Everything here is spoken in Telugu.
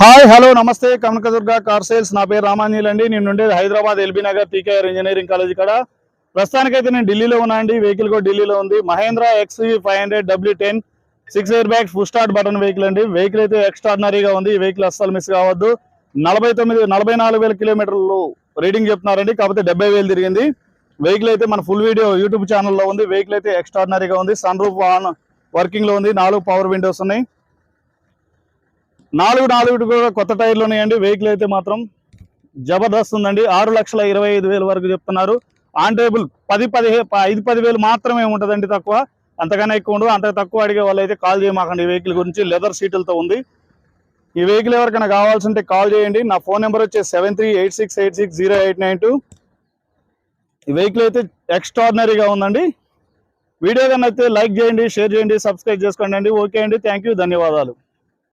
హాయ్ హలో నమస్తే. Kanakadurga car sales. నా పేరు రామాంజీల్ అండి నేను ఉండేది Hyderabad LB Nagar PKR engineering college కాడ. ప్రస్తుతానికైతే నేను ఢిల్లీలో ఉన్నా అండి వెహికల్ కూడా ఢిల్లీలో ఉంది. Mahindra X five hundred W ten six air bag full start button vehicle అండి. వెహికల్ అయితే ఎక్స్ట్రాడినరీగా ఉంది. ఈ వెహికల్ అస్సలు మిస్ కావద్దు. నలభై తొమ్మిది నలభై నాలుగు వేల కిలోమీటర్లు రీడింగ్ చెప్తున్నారండి. కాకపోతే డెబ్బై వేలు తిరిగింది. వెహికల్ అయితే మన ఫుల్ వీడియో యూట్యూబ్ ఛానల్లో ఉంది. వెహికల్ అయితే ఎక్స్ట్రాడినరీగా ఉంది. సన్ రూఫ్ ఆన్ వర్కింగ్లో ఉంది. నాలుగు పవర్ విండోస్ ఉన్నాయి. నాలుగు నాలుగు కూడా కొత్త టైర్లు ఉన్నాయండి. వెహికల్ అయితే మాత్రం జబర్దస్త్ ఉందండి. ఆరు లక్షల ఇరవై ఐదు వేల వరకు చెప్తున్నారు. ఆన్ టేబుల్ పది పదిహే ప- ఐదు పది వేలు మాత్రమే ఉంటుందండి తక్కువ. అంతకన్నా ఎక్కువ ఉండదు అంత తక్కువ అడిగే వాళ్ళు అయితే కాల్ చేయమాకండి ఈ వెహికల్ గురించి. లెదర్ సీట్లతో ఉంది. ఈ వెహికల్ ఎవరికైనా కావాల్సి ఉంటే కాల్ చేయండి. నా ఫోన్ నెంబర్ వచ్చేసి seven three eight six eight six zero eight nine two ఈ వెహికల్ అయితే ఎక్స్ట్రాడినరీగా ఉందండి. వీడియో కన్నా అయితే లైక్ చేయండి షేర్ చేయండి సబ్స్క్రైబ్ చేసుకోండి అండి. ఓకే అండి. థ్యాంక్ యూ ధన్యవాదాలు.